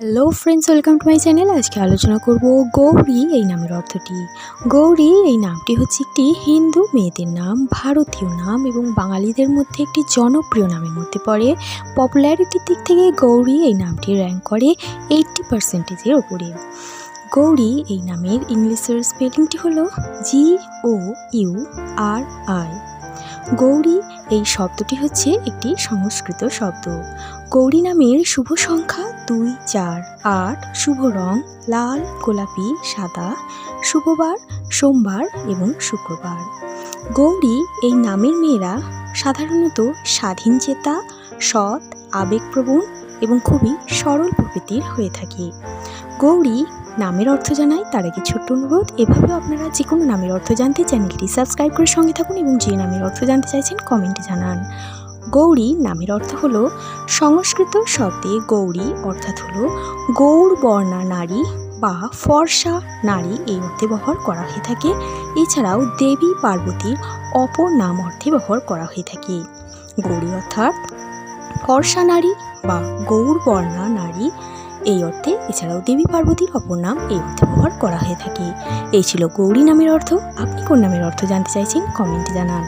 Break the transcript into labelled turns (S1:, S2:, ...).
S1: Hello friends welcome to my channel আজকে আলোচনা করব গৌরী এই নামের অর্থটি। গৌরী এই নামটি হচ্ছে একটি হিন্দু মেয়েদের নাম, ভারতীয় নাম এবং বাঙালিদের মধ্যে একটি জনপ্রিয় নামের মধ্যে পড়ে। পপুলারিটির দিক থেকে গৌরী এই নামটি র্যাঙ্ক করে এইটটি পার্সেন্টেজের ওপরে গৌরী এই নামের ইংলিশের স্পেলিংটি হলো G O U R I Gouri, এই শব্দটি হচ্ছে একটি সংস্কৃত শব্দ। গৌরী নামের শুভ সংখ্যা দুই, চার, আট, শুভ রং লাল, গোলাপি, সাদা শুভবার সোমবার এবং শুক্রবার। গৌরী, এই নামের মেয়েরা সাধারণত স্বাধীনচেতা সৎ, আবেগপ্রবণ এবং খুবই সরল প্রকৃতির হয়ে থাকে। গৌরী নামের অর্থ জানাই, তার আগে ছোট্ট অনুরোধ, এভাবেও আপনারা যে কোনো নামের অর্থ জানতে চ্যানেলটি সাবস্ক্রাইব করে সঙ্গে থাকুন এবং যে নামের অর্থ জানতে চাইছেন কমেন্টে জানান। গৌরী নামের অর্থ হলো সংস্কৃত শব্দে গৌরী, অর্থাৎ হলো গৌর বর্ণা নারী বা ফর্সা নারী এই অর্থে ব্যবহার করা হয়ে থাকে। এছাড়াও দেবী পার্বতীর অপর নাম অর্থে ব্যবহার করা হয়ে থাকে। গৌরী অর্থাৎ ফর্সা নারী বা গৌর বর্ণা নারী এই অর্থে এছাড়াও দেবী পার্বতীর অপর নাম এই অর্থে ব্যবহার করা হয়ে থাকে। এই ছিল গৌরী নামের অর্থ। আপনি কোন নামের অর্থ জানতে চাইছেন কমেন্টে জানান।